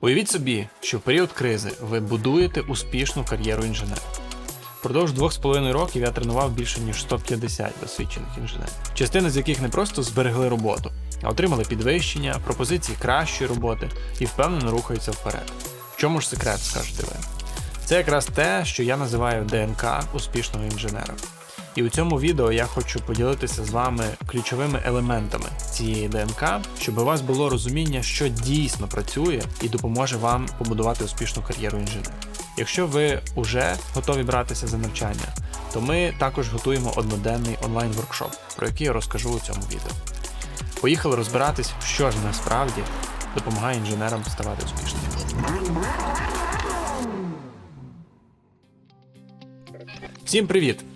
Уявіть собі, що в період кризи ви будуєте успішну кар'єру інженера. З половиною років я тренував більше ніж 150 досвідчених інженерів, частина з яких не просто зберегли роботу, а отримали підвищення, пропозиції кращої роботи і впевнено рухаються вперед. В чому ж секрет, скажете ви? Це якраз те, що я називаю ДНК успішного інженера. І у цьому відео я хочу поділитися з вами ключовими елементами цієї ДНК, щоб у вас було розуміння, що дійсно працює і допоможе вам побудувати успішну кар'єру інженера. Якщо ви вже готові братися за навчання, то ми також готуємо одноденний онлайн-воркшоп, про який я розкажу у цьому відео. Поїхали розбиратись, що ж насправді допомагає інженерам ставати успішними. Всім привіт!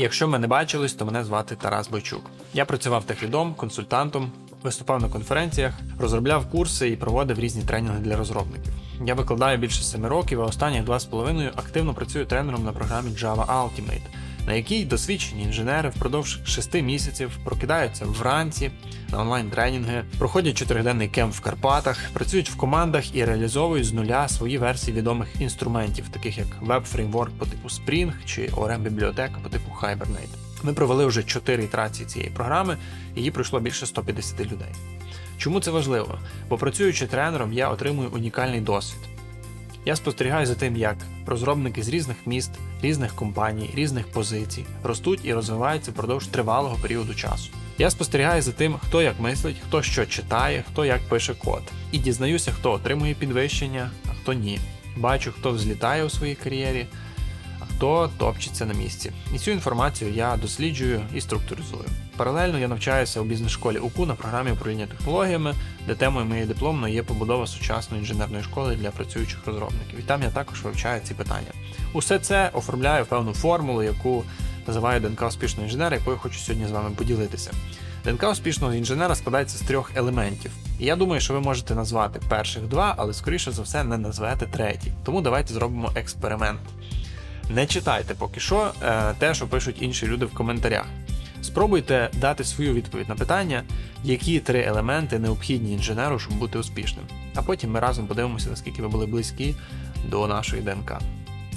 Якщо ми не бачились, то мене звати Тарас Бойчук. Я працював техлідом, консультантом, виступав на конференціях, розробляв курси і проводив різні тренінги для розробників. Я викладаю більше 7 років, а останні 2,5 активно працюю тренером на програмі Java Ultimate, на якій досвідчені інженери впродовж 6 місяців прокидаються вранці на онлайн-тренінги, проходять чотириденний кемп в Карпатах, працюють в командах і реалізовують з нуля свої версії відомих інструментів, таких як веб-фреймворк по типу Spring чи orm бібліотека по типу Hibernate. Ми провели вже 4 ітерації цієї програми, її пройшло більше 150 людей. Чому це важливо? Бо працюючи тренером, я отримую унікальний досвід. Я спостерігаю за тим, як розробники з різних міст, різних компаній, різних позицій ростуть і розвиваються впродовж тривалого періоду часу. Я спостерігаю за тим, хто як мислить, хто що читає, хто як пише код. І дізнаюся, хто отримує підвищення, а хто ні. Бачу, хто взлітає у своїй кар'єрі, хто топчеться на місці. І цю інформацію я досліджую і структуризую. Паралельно я навчаюся у бізнес-школі УКУ на програмі управління технологіями, де темою моєї дипломної є побудова сучасної інженерної школи для працюючих розробників. І там я також вивчаю ці питання. Усе це оформляю певну формулу, яку називаю ДНК успішного інженера, якою хочу сьогодні з вами поділитися. ДНК успішного інженера складається з трьох елементів. І я думаю, що ви можете назвати перших два, але скоріше за все не назвете третій. Тому давайте зробимо експеримент. Не читайте поки що е, те, що пишуть інші люди в коментарях. Спробуйте дати свою відповідь на питання, які три елементи необхідні інженеру, щоб бути успішним. А потім ми разом подивимося, наскільки ви були близькі до нашої ДНК.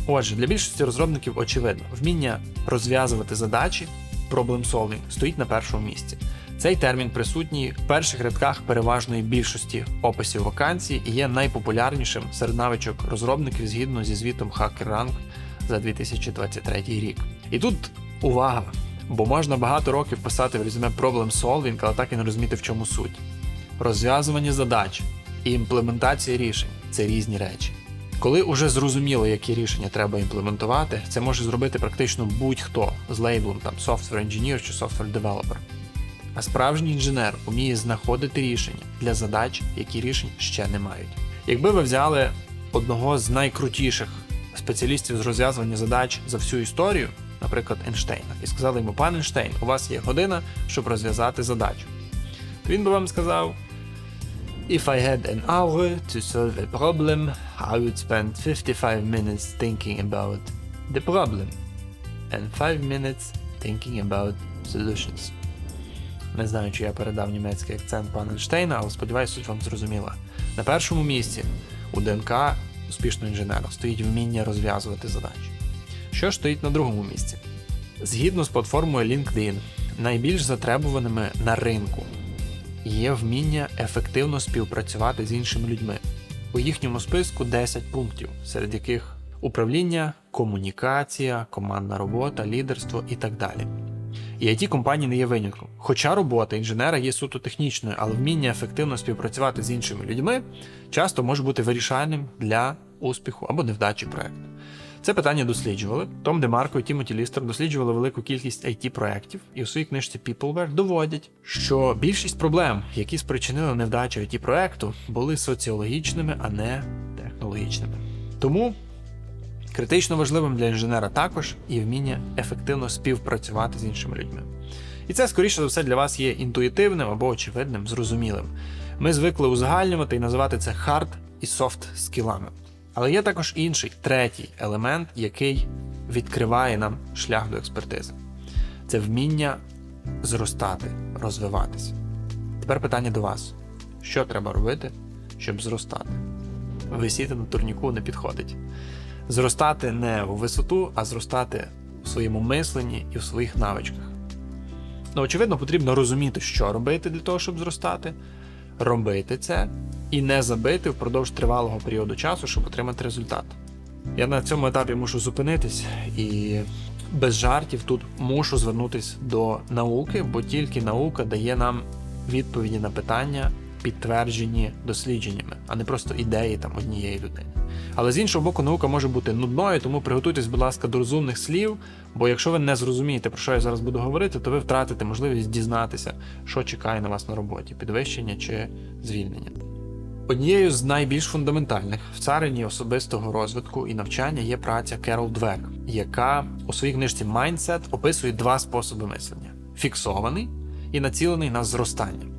Отже, для більшості розробників очевидно, вміння розв'язувати задачі, problem solving, стоїть на першому місці. Цей термін присутній в перших рядках переважної більшості описів вакансій і є найпопулярнішим серед навичок розробників згідно зі звітом HackerRank за 2023 рік. І тут увага! Бо можна багато років писати в резюме problem solving, але так і не розуміти, в чому суть. Розв'язування задач і імплементація рішень це різні речі. Коли уже зрозуміло, які рішення треба імплементувати, це може зробити практично будь-хто з лейблом там software engineer чи software developer. А справжній інженер вміє знаходити рішення для задач, які рішень ще не мають. Якби ви взяли одного з найкрутіших спеціалістів з розв'язування задач за всю історію, наприклад, Ейнштейна, і сказали йому, пан Ейнштейн, у вас є година, щоб розв'язати задачу. Він би вам сказав: If I had an hour to solve a problem, I would spend 55 minutes thinking about the problem and 5 minutes thinking about solutions. Не знаю, чи я передав німецький акцент пана Ейнштейна, але сподіваюся, суть вам зрозуміла. На першому місці у ДНК успішного інженера стоїть вміння розв'язувати задачі. Що ж стоїть на другому місці? Згідно з платформою LinkedIn, найбільш затребуваними на ринку є вміння ефективно співпрацювати з іншими людьми. У їхньому списку 10 пунктів, серед яких управління, комунікація, командна робота, лідерство і так далі. І it компанії не є винятком. Хоча робота інженера є суто технічною, але вміння ефективно співпрацювати з іншими людьми часто може бути вирішальним для успіху або невдачі проекту. Це питання досліджували. Том Демарко і Тімоті Лістер досліджували велику кількість it проєктів і у своїй книжці Peopleware доводять, що більшість проблем, які спричинили невдачу it проекту, були соціологічними, а не технологічними. Тому критично важливим для інженера також і вміння ефективно співпрацювати з іншими людьми. І це, скоріше за все, для вас є інтуїтивним або очевидним, зрозумілим. Ми звикли узагальнювати і називати це хард і софт скілами. Але є також інший, третій елемент, який відкриває нам шлях до експертизи. Це вміння зростати, розвиватися. Тепер питання до вас: що треба робити, щоб зростати? висіти на турніку не підходить. Зростати не у висоту, а зростати у своєму мисленні і у своїх навичках. Ну, очевидно, потрібно розуміти, що робити для того, щоб зростати, робити це і не забити впродовж тривалого періоду часу, щоб отримати результат. Я на цьому етапі мушу зупинитись і без жартів тут мушу звернутися до науки, бо тільки наука дає нам відповіді на питання, підтверджені дослідженнями, а не просто ідеї там однієї людини. Але з іншого боку, наука може бути нудною, тому приготуйтесь, будь ласка, до розумних слів. Бо якщо ви не зрозумієте, про що я зараз буду говорити, то ви втратите можливість дізнатися, що чекає на вас на роботі: підвищення чи звільнення. Однією з найбільш фундаментальних в царині особистого розвитку і навчання є праця Керол Двек, яка у своїй книжці Mindset описує два способи мислення: фіксований і націлений на зростання.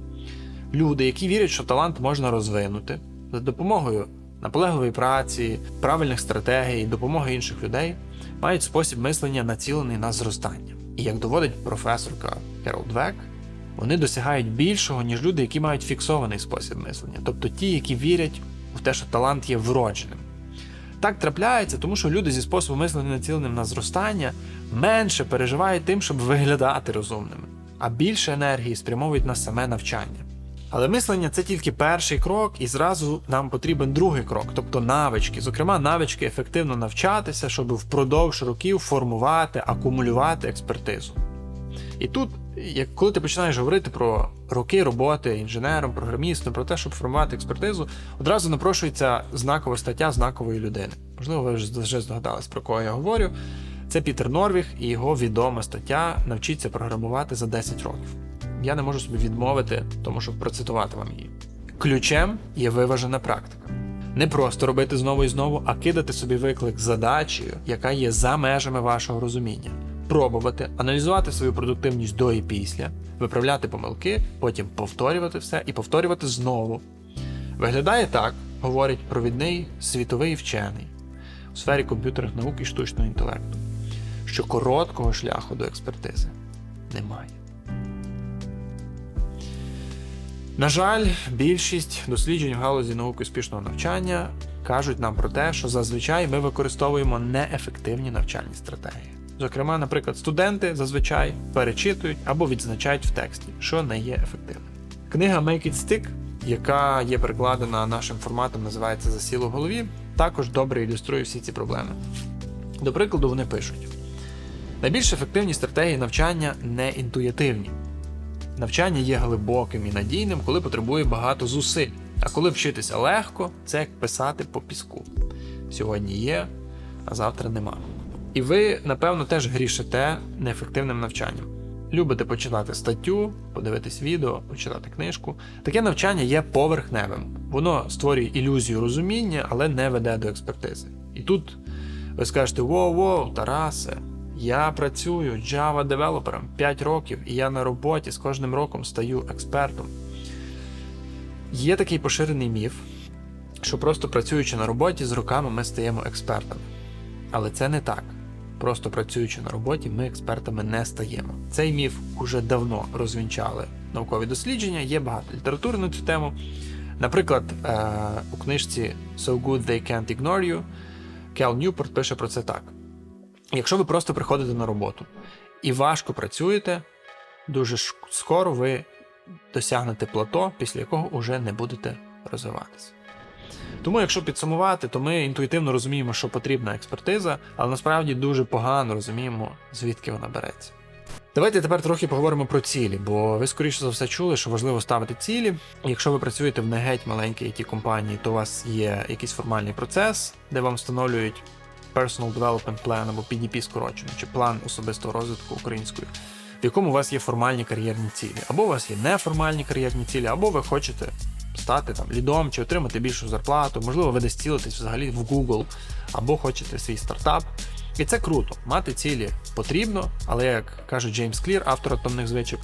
Люди, які вірять, що талант можна розвинути за допомогою наполегливої праці, правильних стратегій, допомоги інших людей, мають спосіб мислення націлений на зростання. І як доводить професорка Керол Двек, вони досягають більшого, ніж люди, які мають фіксований спосіб мислення, тобто ті, які вірять в те, що талант є вродженим. Так трапляється, тому що люди зі способом мислення націленим на зростання менше переживають тим, щоб виглядати розумними, а більше енергії спрямовують на саме навчання. Але мислення це тільки перший крок, і зразу нам потрібен другий крок, тобто навички, зокрема, навички ефективно навчатися, щоб впродовж років формувати, акумулювати експертизу. І тут, як коли ти починаєш говорити про роки роботи інженером, програмістом, про те, щоб формувати експертизу, одразу напрошується знакова стаття знакової людини. Можливо, ви вже здогадались, про кого я говорю. Це Пітер Норвіг і його відома стаття Навчіться програмувати за 10 років. Я не можу собі відмовити, тому щоб процитувати вам її. Ключем є виважена практика. Не просто робити знову і знову, а кидати собі виклик задачею, яка є за межами вашого розуміння. Пробувати, аналізувати свою продуктивність до і після, виправляти помилки, потім повторювати все і повторювати знову. Виглядає так, говорить провідний світовий вчений у сфері комп'ютерних наук і штучного інтелекту, що короткого шляху до експертизи немає. На жаль, більшість досліджень в галузі науки успішного навчання кажуть нам про те, що зазвичай ми використовуємо неефективні навчальні стратегії. Зокрема, наприклад, студенти зазвичай перечитують або відзначають в тексті, що не є ефективним. Книга Make It Stick, яка є перекладена нашим форматом, називається Засіло в голові, також добре ілюструє всі ці проблеми. До прикладу, вони пишуть: найбільш ефективні стратегії навчання не інтуїтивні. Навчання є глибоким і надійним, коли потребує багато зусиль. А коли вчитися легко, це як писати по піску. Сьогодні є, а завтра нема. І ви, напевно, теж грішите неефективним навчанням. Любите почитати статтю, подивитись відео, почитати книжку. Таке навчання є поверхневим. Воно створює ілюзію розуміння, але не веде до експертизи. І тут ви скажете: воу-воу, Тарасе, я працюю Java девелопером 5 років, і я на роботі з кожним роком стаю експертом. Є такий поширений міф, що просто працюючи на роботі, з роками ми стаємо експертами. Але це не так. Просто працюючи на роботі, ми експертами не стаємо. Цей міф уже давно розвінчали наукові дослідження, є багато літератури на цю тему. Наприклад, е, у книжці So Good They Can't Ignore You Кел Ньюпорт пише про це так. Якщо ви просто приходите на роботу і важко працюєте, дуже скоро ви досягнете плато, після якого вже не будете розвиватися. Тому, якщо підсумувати, то ми інтуїтивно розуміємо, що потрібна експертиза, але насправді дуже погано розуміємо, звідки вона береться. Давайте тепер трохи поговоримо про цілі, бо ви скоріше за все чули, що важливо ставити цілі. Якщо ви працюєте в не геть маленькій it компанії, то у вас є якийсь формальний процес, де вам встановлюють Personal Development Plan або PDP скорочено, чи план особистого розвитку українською, в якому у вас є формальні кар'єрні цілі, або у вас є неформальні кар'єрні цілі, або ви хочете стати там лідом чи отримати більшу зарплату, можливо, ви десь цілитесь взагалі в Google, або хочете свій стартап. І це круто. Мати цілі потрібно, але як каже Джеймс Клір, автор атомних звичок,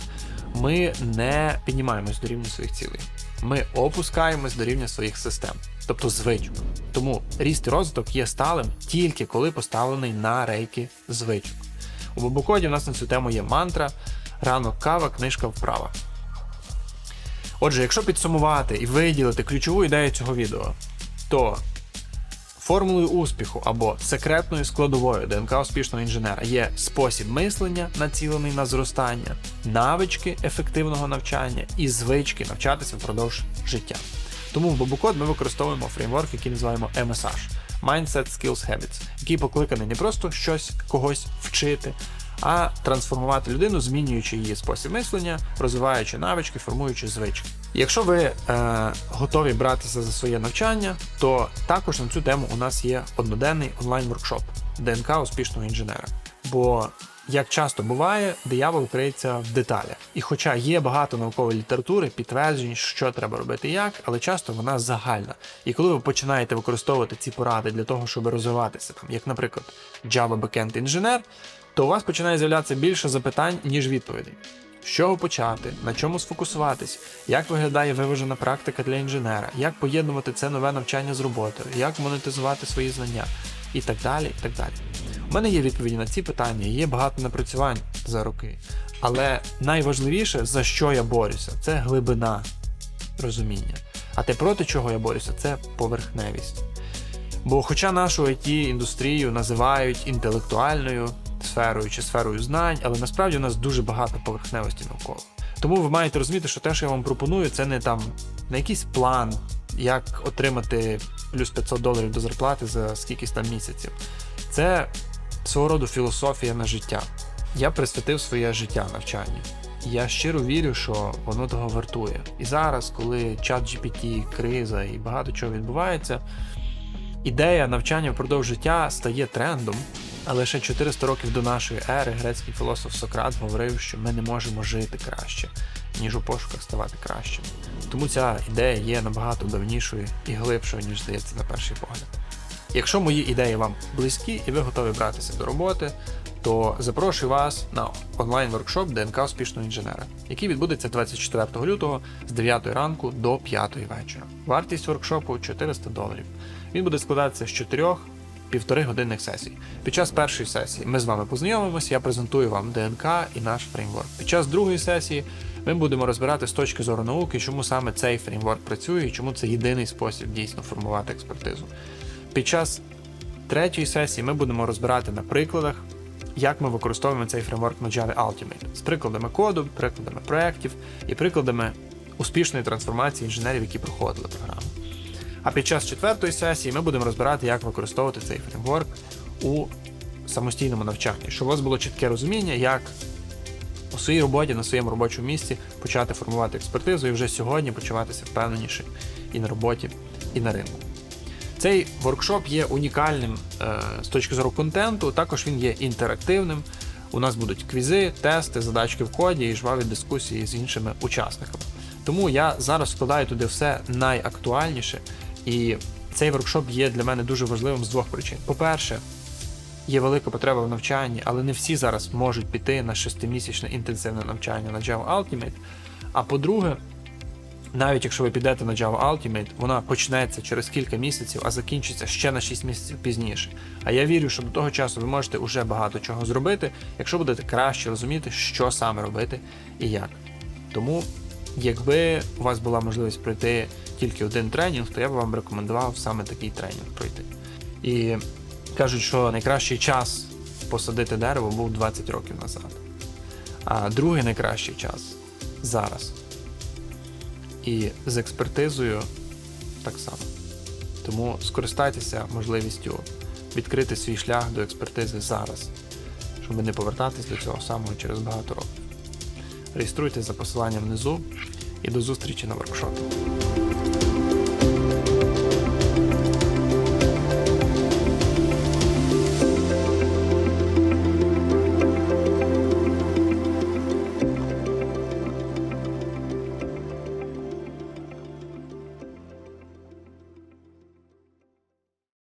ми не піднімаємось до рівня своїх цілей. Ми опускаємось до рівня своїх систем, тобто звичок. Тому ріст і розвиток є сталим тільки коли поставлений на рейки звичок. У Бобокоді у нас на цю тему є мантра, ранок кава, книжка вправа. Отже, якщо підсумувати і виділити ключову ідею цього відео, то Формулою успіху або секретною складовою ДНК успішного інженера є спосіб мислення, націлений на зростання, навички ефективного навчання і звички навчатися впродовж життя. Тому в Бобукод ми використовуємо фреймворк, який називаємо MSH – Mindset Skills Habits, який покликаний не просто щось когось вчити, а трансформувати людину, змінюючи її спосіб мислення, розвиваючи навички, формуючи звички. Якщо ви е, готові братися за своє навчання, то також на цю тему у нас є одноденний онлайн-воркшоп ДНК успішного інженера. Бо як часто буває, диявол криється в деталях. І хоча є багато наукової літератури, підтверджень, що треба робити як, але часто вона загальна. І коли ви починаєте використовувати ці поради для того, щоб розвиватися, там, як, наприклад, Java Backend інженер, то у вас починає з'являтися більше запитань, ніж відповідей. З чого почати, на чому сфокусуватись, як виглядає виважена практика для інженера, як поєднувати це нове навчання з роботою, як монетизувати свої знання і так далі. і так далі. У мене є відповіді на ці питання, є багато напрацювань за роки. Але найважливіше, за що я борюся, це глибина розуміння. А те, проти чого я борюся, це поверхневість. Бо, хоча нашу it індустрію називають інтелектуальною сферою чи сферою знань, але насправді у нас дуже багато поверхневості навколо. Тому ви маєте розуміти, що те, що я вам пропоную, це не там не якийсь план, як отримати плюс 500 доларів до зарплати за скількись там місяців. Це свого роду філософія на життя. Я присвятив своє життя навчанню. Я щиро вірю, що воно того вартує. І зараз, коли чат GPT, криза і багато чого відбувається, ідея навчання впродовж життя стає трендом. Але ще 400 років до нашої ери грецький філософ Сократ говорив, що ми не можемо жити краще, ніж у пошуках ставати кращим. Тому ця ідея є набагато давнішою і глибшою, ніж здається на перший погляд. Якщо мої ідеї вам близькі і ви готові братися до роботи, то запрошую вас на онлайн-воркшоп ДНК успішного інженера, який відбудеться 24 лютого з 9 ранку до 5 вечора. Вартість воркшопу 400 доларів. Він буде складатися з 4 півтори годинних сесій. Під час першої сесії ми з вами познайомимося, я презентую вам ДНК і наш фреймворк. Під час другої сесії ми будемо розбирати з точки зору науки, чому саме цей фреймворк працює і чому це єдиний спосіб дійсно формувати експертизу. Під час третьої сесії ми будемо розбирати на прикладах, як ми використовуємо цей фреймворк Java Ultimate з прикладами коду, прикладами проєктів і прикладами успішної трансформації інженерів, які проходили програму. А під час четвертої сесії ми будемо розбирати, як використовувати цей фреймворк у самостійному навчанні, щоб у вас було чітке розуміння, як у своїй роботі на своєму робочому місці почати формувати експертизу і вже сьогодні почуватися впевненіше і на роботі, і на ринку. Цей воркшоп є унікальним е, з точки зору контенту, також він є інтерактивним. У нас будуть квізи, тести, задачки в коді і жваві дискусії з іншими учасниками. Тому я зараз вкладаю туди все найактуальніше, і цей воркшоп є для мене дуже важливим з двох причин. По-перше, є велика потреба в навчанні, але не всі зараз можуть піти на шестимісячне інтенсивне навчання на Java Ultimate. А по-друге, навіть якщо ви підете на Java Ultimate, вона почнеться через кілька місяців, а закінчиться ще на 6 місяців пізніше. А я вірю, що до того часу ви можете вже багато чого зробити, якщо будете краще розуміти, що саме робити і як. Тому, якби у вас була можливість пройти тільки один тренінг, то я б вам рекомендував саме такий тренінг пройти. І кажуть, що найкращий час посадити дерево був 20 років назад. А другий найкращий час зараз. І з експертизою так само. Тому скористайтеся можливістю відкрити свій шлях до експертизи зараз, щоб не повертатись до цього самого через багато років. Реєструйтесь за посиланням внизу і до зустрічі на воркшопі.